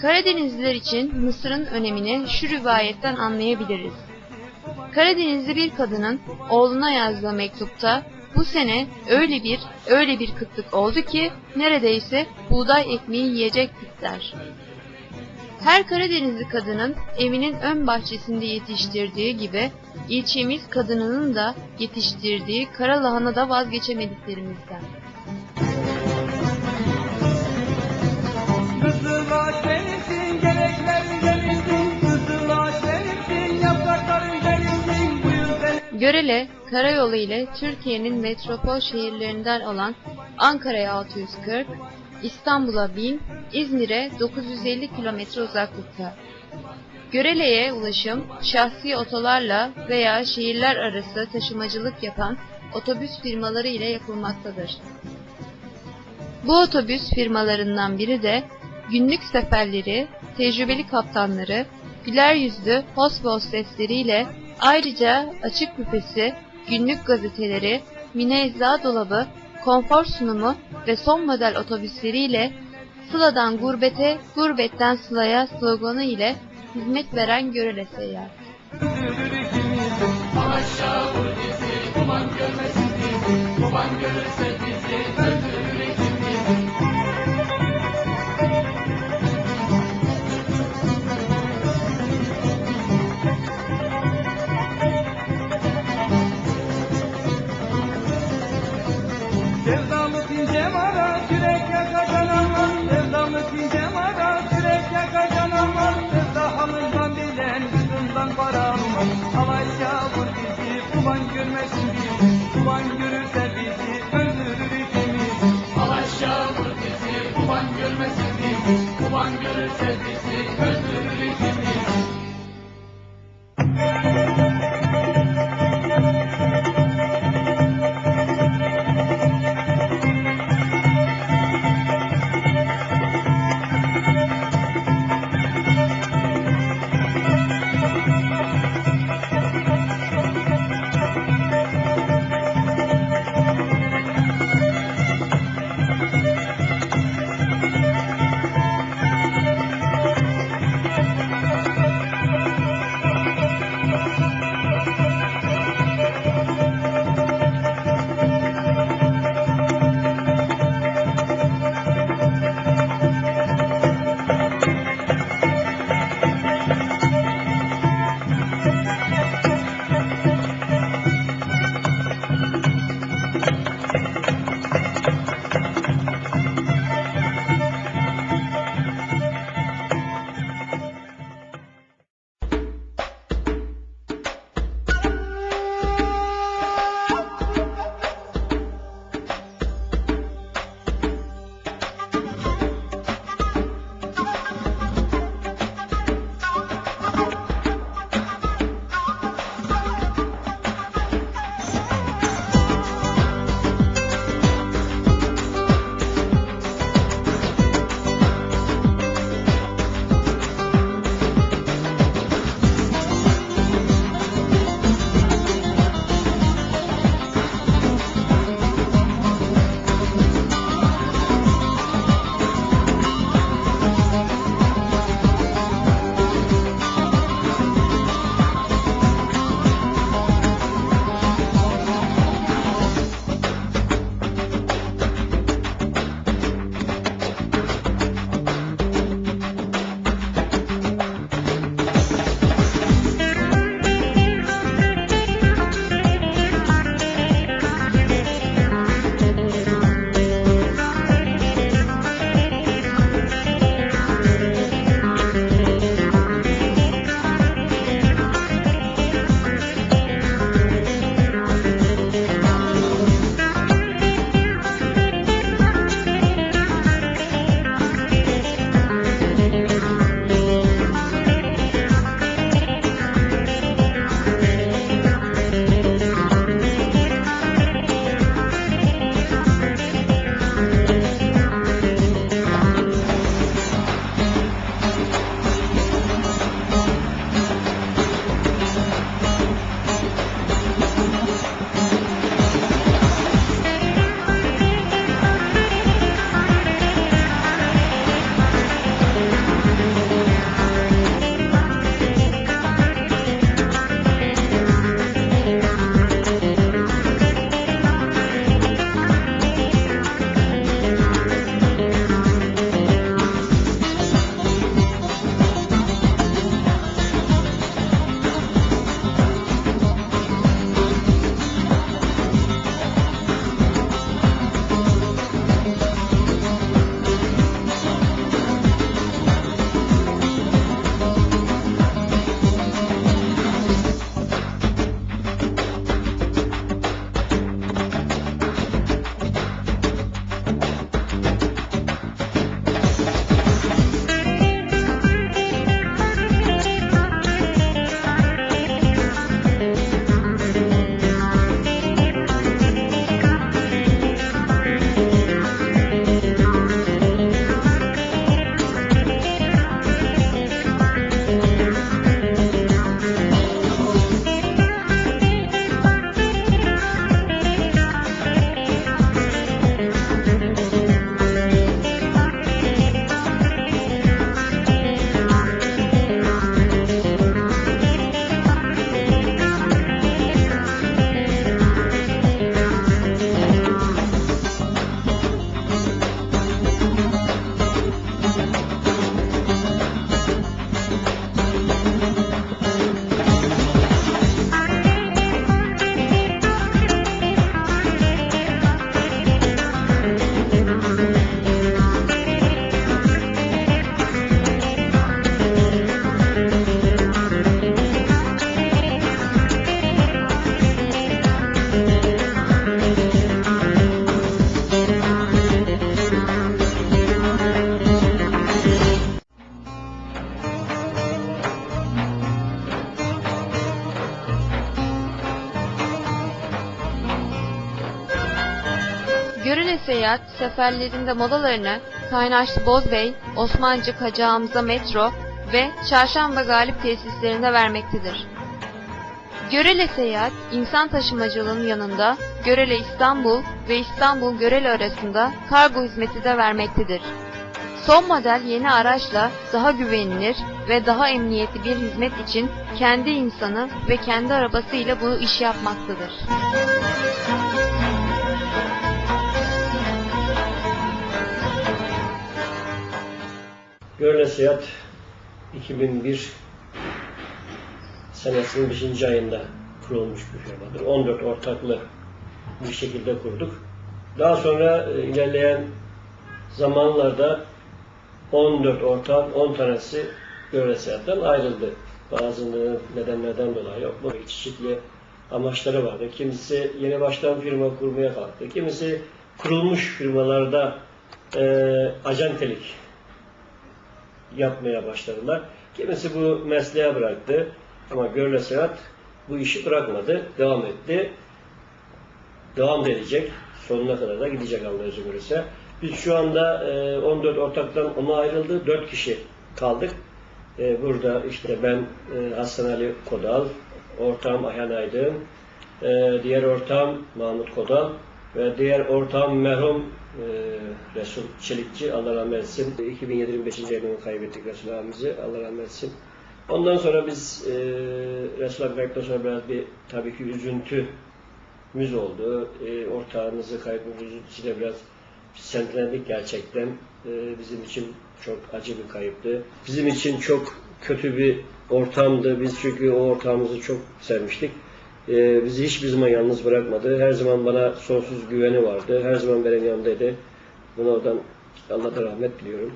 Karadenizliler için Mısır'ın önemini şu rivayetten anlayabiliriz. Karadenizli bir kadının oğluna yazdığı mektupta bu sene öyle bir öyle bir kıtlık oldu ki neredeyse buğday ekmeği yiyecektik der. Her Karadenizli kadının evinin ön bahçesinde yetiştirdiği gibi ilçemiz kadınının da yetiştirdiği kara lahana da vazgeçemediklerimizden. Görele, karayolu ile Türkiye'nin metropol şehirlerinden olan Ankara'ya 640, İstanbul'a 1000, İzmir'e 950 kilometre uzaklıkta. Görele'ye ulaşım şahsi otolarla veya şehirler arası taşımacılık yapan otobüs firmaları ile yapılmaktadır. Bu otobüs firmalarından biri de günlük seferleri, tecrübeli kaptanları, güler yüzlü host ve hostestleriyle ayrıca açık büfesi, günlük gazeteleri, mini ecza dolabı, konfor sunumu ve son model otobüsleriyle Sıla'dan gurbete, gurbetten Sıla'ya sloganı ile hizmet veren Görele Seyyar. Aşağı görmesin bizi. Duman görürse bizi, Bye-bye. Seyahat seferlerinde modalarını Kaynaşlı Bozbey, Osmancık Hacı Hamza Metro ve Çarşamba Galip tesislerinde vermektedir. Görele Seyahat, insan taşımacılığının yanında Görele İstanbul ve İstanbul Görele arasında kargo hizmeti de vermektedir. Son model yeni araçla daha güvenilir ve daha emniyetli bir hizmet için kendi insanı ve kendi arabasıyla bu işi yapmaktadır. Seyahat 2001 senesinin 5. ayında kurulmuş bir firmadır. 14 ortaklı bir şekilde kurduk. Daha sonra e, ilerleyen zamanlarda 14 ortağın 10 tanesi Seyahat'ten ayrıldı. Bazı nedenlerden dolayı bu çeşitli amaçları vardı. Kimisi yeni baştan firma kurmaya kalktı. Kimisi kurulmuş firmalarda e, ajantelik yapmaya başladılar. Kimisi bu mesleğe bıraktı. Ama Görle Seyahat bu işi bırakmadı. Devam etti. Devam edecek. Sonuna kadar da gidecek Allah izin verirse. Biz şu anda e, 14 ortaktan ona ayrıldı. 4 kişi kaldık. E, Burada işte ben e, Hasan Ali Kodal, ortağım Ayhan Aydın, e, diğer ortağım Mahmut Kodal ve diğer ortağım merhum e, Resul Çelikçi Allah rahmet etsin. 2007 25. ayında kaybettik Resul abimizi Allah rahmet etsin. Ondan sonra biz e, Resul kayıptan sonra biraz bir tabii ki üzüntümüz oldu. E, ortağımızı kaybetmek üzüntüsüyle biraz sentlendik gerçekten. E, bizim için çok acı bir kayıptı. Bizim için çok kötü bir ortamdı. Biz çünkü o ortağımızı çok sevmiştik. Ee, bizi hiçbir zaman yalnız bırakmadı. Her zaman bana sonsuz güveni vardı. Her zaman benim yanımdaydı. Buna oradan Allah'tan rahmet diliyorum.